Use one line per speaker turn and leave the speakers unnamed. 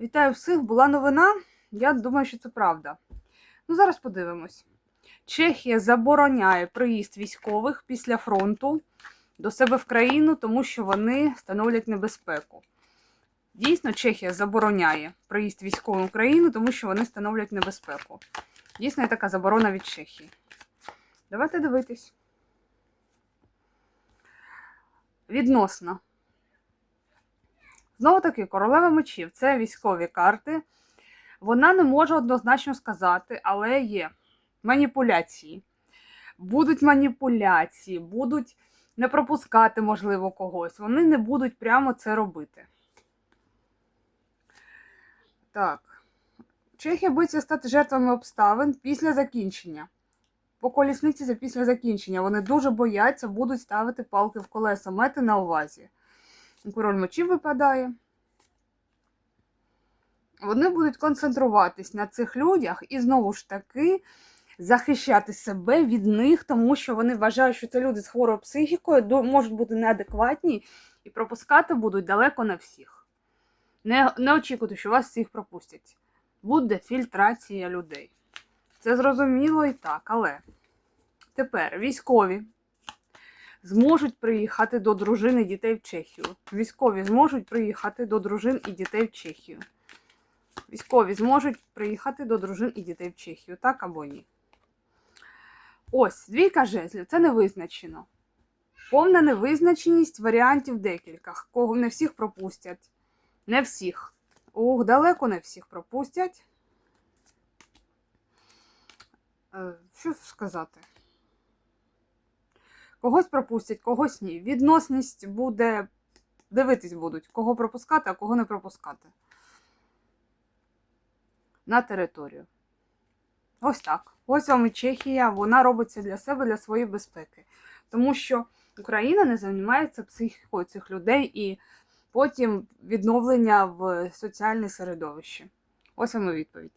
Вітаю всіх! Була новина. Я думаю, що це правда. Ну, зараз подивимось. Чехія забороняє приїзд військових після фронту до себе в країну, тому що вони становлять небезпеку. Дійсно, Чехія забороняє приїзд військовим в країну, тому що вони становлять небезпеку. Дійсно, є така заборона від Чехії. Давайте дивитись. Відносно. Знову таки, королева мечів це військові карти. Вона не може однозначно сказати, але є маніпуляції. Будуть маніпуляції, будуть не пропускати, можливо, когось. Вони не будуть прямо це робити. Так. Чехія боїться стати жертвами обставин після закінчення. По колісниці це після закінчення. Вони дуже бояться, будуть ставити палки в колеса. Майте на увазі. Король мечів випадає. Вони будуть концентруватись на цих людях і знову ж таки захищати себе від них, тому що вони вважають, що це люди з хворою психікою, можуть бути неадекватні і пропускати будуть далеко не всіх. Не, не очікуйте, що вас всіх пропустять. Буде фільтрація людей. Це зрозуміло і так, але тепер військові зможуть приїхати до дружин і дітей в Чехію. Військові зможуть приїхати до дружин і дітей в Чехію. Військові зможуть приїхати до дружин і дітей в Чехію, так або ні. Ось, двійка жезлів, це не визначено. Повна невизначеність варіантів декілька. Кого не всіх пропустять. Не всіх. Ух, далеко не всіх пропустять. Е, Що сказати? Когось пропустять, когось ні. Відносність буде. Дивитись будуть, кого пропускати, а кого не пропускати. На територію. Ось так. Ось вам і Чехія, вона робить це для себе, для своєї безпеки. Тому що Україна не займається психікою цих людей і потім відновлення в соціальне середовище. Ось вам і відповідь.